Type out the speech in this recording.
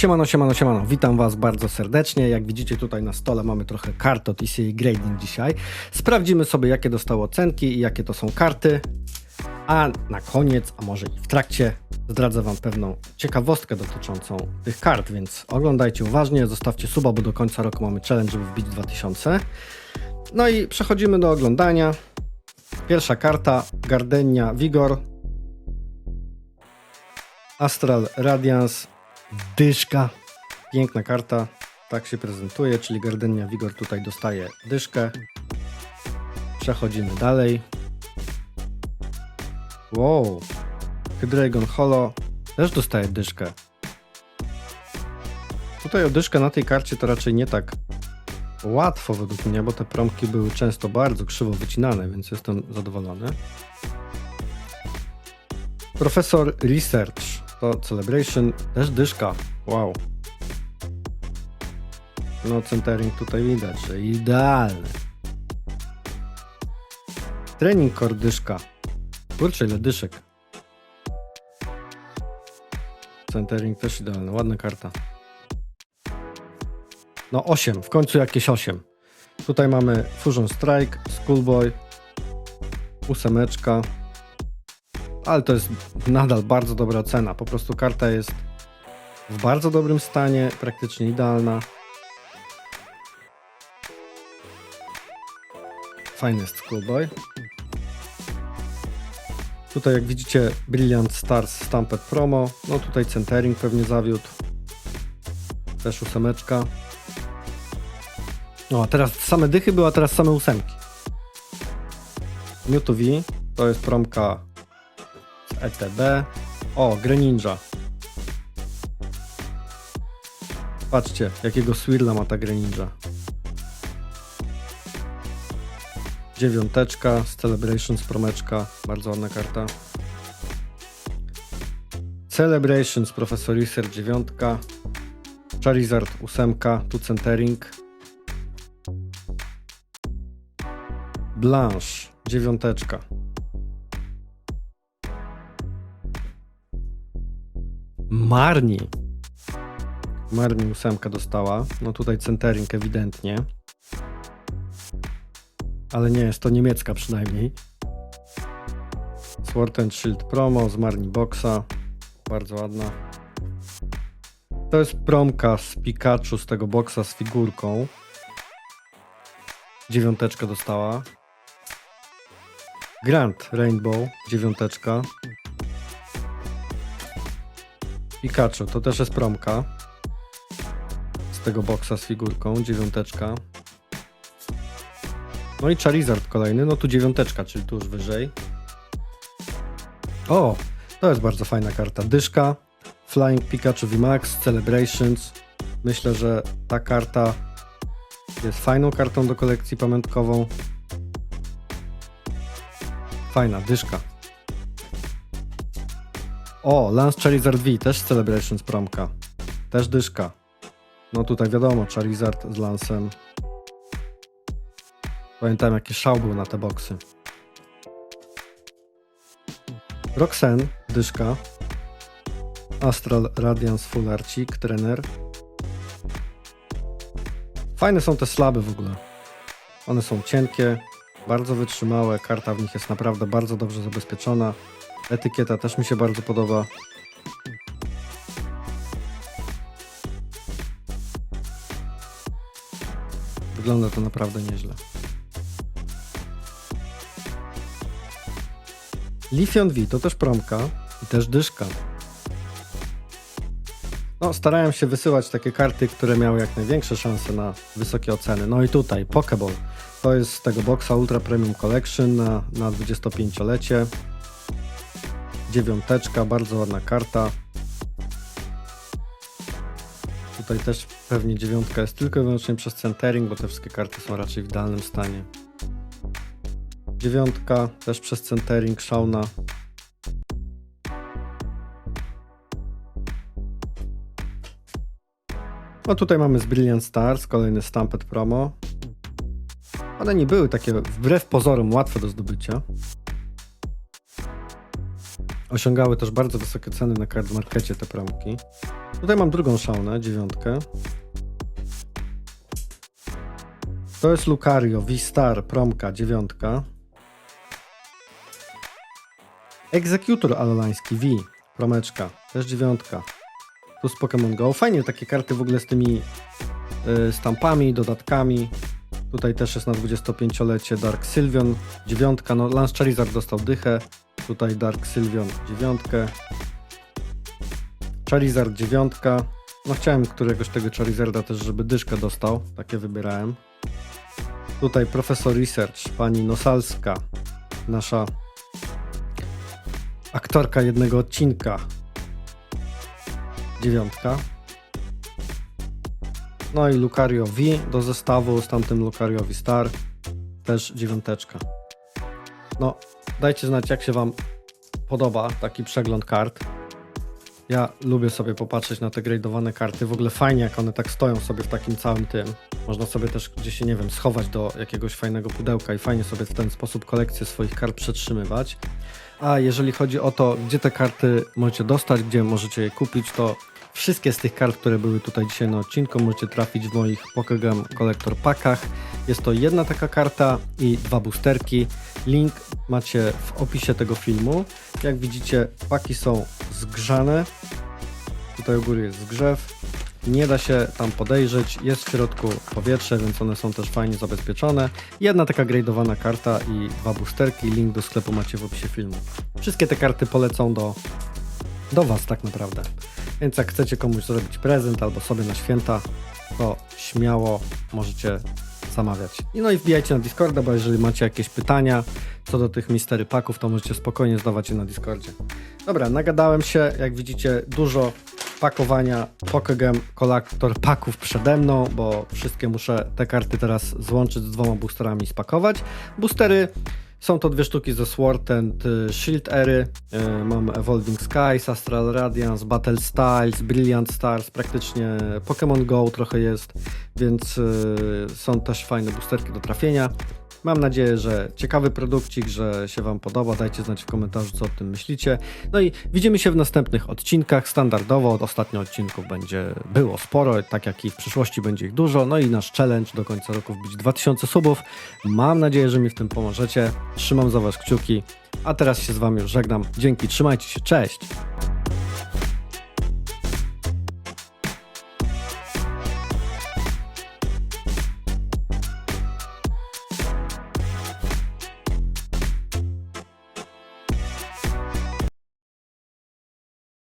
Siemano, siemano, siemano. Witam Was bardzo serdecznie. Jak widzicie tutaj na stole mamy trochę kart od ECA Grading dzisiaj. Sprawdzimy sobie jakie dostały ocenki i jakie to są karty. A na koniec, a może i w trakcie, zdradzę Wam pewną ciekawostkę dotyczącą tych kart, więc oglądajcie uważnie, zostawcie suba, bo do końca roku mamy challenge, żeby wbić 2000. No i przechodzimy do oglądania. Pierwsza karta, Gardenia Vigor. Astral Radiance, dyszka. Piękna karta, tak się prezentuje, czyli Gardenia Vigor tutaj dostaje dyszkę. Przechodzimy dalej. Wow, Hydreigon Holo też dostaje dyszkę. Tutaj o dyszkę na tej karcie to raczej nie tak łatwo według mnie, bo te promki były często bardzo krzywo wycinane, więc jestem zadowolony. Profesor Research to Celebration, też dyszka. Wow. No, centering tutaj widać, że idealny. Trening core dyszka. Kurczę, ile dyszek. Centering też idealny, ładna karta. No 8, w końcu jakieś 8. Tutaj mamy Fusion Strike, Schoolboy, ósemeczka. Ale to jest nadal bardzo dobra cena. Po prostu karta jest w bardzo dobrym stanie, praktycznie idealna. Fajny jest Schoolboy. Tutaj jak widzicie Brilliant Stars Stamped Promo. No tutaj centering pewnie zawiódł. Też ósemeczka. No a teraz same dychy były, a teraz same ósemki. Mewtwo V to jest promka ETB. O, Greninja. Patrzcie, jakiego swirla ma ta Greninja. Dziewiąteczka z Celebrations promeczka. Bardzo ładna karta. Celebrations Professor Research dziewiątka. Charizard ósemka, tu centering. Blanche, dziewiąteczka. Marni. Marni ósemka dostała. No tutaj centering ewidentnie. Ale nie jest to niemiecka przynajmniej. Sword and Shield Promo z Marni Boxa. Bardzo ładna. To jest promka z Pikachu z tego boxa z figurką. Dziewiąteczkę dostała. Grand Rainbow, dziewiąteczka. Pikachu, to też jest promka. Z tego boxa z figurką, dziewiąteczka. No i Charizard kolejny, no tu dziewiąteczka, czyli tu już wyżej. O, to jest bardzo fajna karta. Dyszka, Flying Pikachu VMAX, Celebrations. Myślę, że ta karta jest fajną kartą do kolekcji pamiątkową. Fajna, dyszka. O, Lance Charizard V, też Celebrations promka. Też dyszka. No tutaj wiadomo, Charizard z Lancem. Pamiętam jaki szał był na te boksy. Roxanne, dyszka. Astral Radiance Full Arcik, trener. Fajne są te slaby w ogóle. One są cienkie, bardzo wytrzymałe, karta w nich jest naprawdę bardzo dobrze zabezpieczona. Etykieta też mi się bardzo podoba. Wygląda to naprawdę nieźle. Lifion V to też promka i też dyszka. No, starałem się wysyłać takie karty, które miały jak największe szanse na wysokie oceny. No i tutaj Pokeball. To jest z tego boxa Ultra Premium Collection na, na 25-lecie. Dziewiąteczka, bardzo ładna karta. Tutaj też pewnie dziewiątka jest tylko i wyłącznie przez centering, bo te wszystkie karty są raczej w idealnym stanie. Dziewiątka też przez centering, Shauna. No tutaj mamy z Brilliant Stars, kolejny Stamped Promo. One nie były takie wbrew pozorom łatwe do zdobycia. Osiągały też bardzo wysokie ceny na card markecie te promki. Tutaj mam drugą szaunę, dziewiątkę. To jest Lucario, V-Star, promka, dziewiątka. Executor alolański, V, promeczka, też dziewiątka. Tu z Pokémon Go. Fajnie takie karty w ogóle z tymi y, stampami, dodatkami. Tutaj też jest na 25-lecie Dark Sylveon, dziewiątka. No, Lance Charizard dostał dychę. Tutaj Dark Sylveon, dziewiątkę. Charizard, dziewiątka. No chciałem któregoś tego Charizarda też, żeby dyszkę dostał. Takie wybierałem. Tutaj Profesor Research, pani Nosalska. Nasza aktorka jednego odcinka. Dziewiątka. No i Lucario V do zestawu z tamtym Lucario V Star. Też dziewiąteczka. No, dajcie znać jak się wam podoba taki przegląd kart. Ja lubię sobie popatrzeć na te gradowane karty. W ogóle fajnie jak one tak stoją sobie w takim całym tym. Można sobie też gdzieś się, nie wiem, schować do jakiegoś fajnego pudełka i fajnie sobie w ten sposób kolekcję swoich kart przetrzymywać. A jeżeli chodzi o to, gdzie te karty możecie dostać, gdzie możecie je kupić, to wszystkie z tych kart, które były tutaj dzisiaj na odcinku, możecie trafić w moich Pokegam Collector Packach. Jest to jedna taka karta i dwa boosterki. Link macie w opisie tego filmu. Jak widzicie, paki są zgrzane. Tutaj u góry jest zgrzew. Nie da się tam podejrzeć, jest w środku powietrze, więc one są też fajnie zabezpieczone. Jedna taka gradowana karta i dwa boosterki. Link do sklepu macie w opisie filmu. Wszystkie te karty polecą do, do Was tak naprawdę. Więc jak chcecie komuś zrobić prezent albo sobie na święta, to śmiało możecie zamawiać. I no i wbijajcie na Discorda, bo jeżeli macie jakieś pytania co do tych mystery paków, to możecie spokojnie zdawać je na Discordzie. Dobra, nagadałem się, jak widzicie, dużo pakowania Pokegam Collector paków przede mną, bo wszystkie muszę te karty teraz złączyć z dwoma boosterami i spakować. Boostery są to dwie sztuki ze Sword and y, Shield Ery. Y, Mam Evolving Skies, Astral Radiance, Battle Styles, Brilliant Stars, praktycznie Pokémon Go trochę jest, więc y, są też fajne boosterki do trafienia. Mam nadzieję, że ciekawy produkcik, że się Wam podoba. Dajcie znać w komentarzu, co o tym myślicie. No i widzimy się w następnych odcinkach. Standardowo od ostatnich odcinków będzie było sporo, tak jak i w przyszłości będzie ich dużo. No i nasz challenge do końca roku wbić 2000 subów. Mam nadzieję, że mi w tym pomożecie. Trzymam za Was kciuki. A teraz się z Wami już żegnam. Dzięki, trzymajcie się, cześć!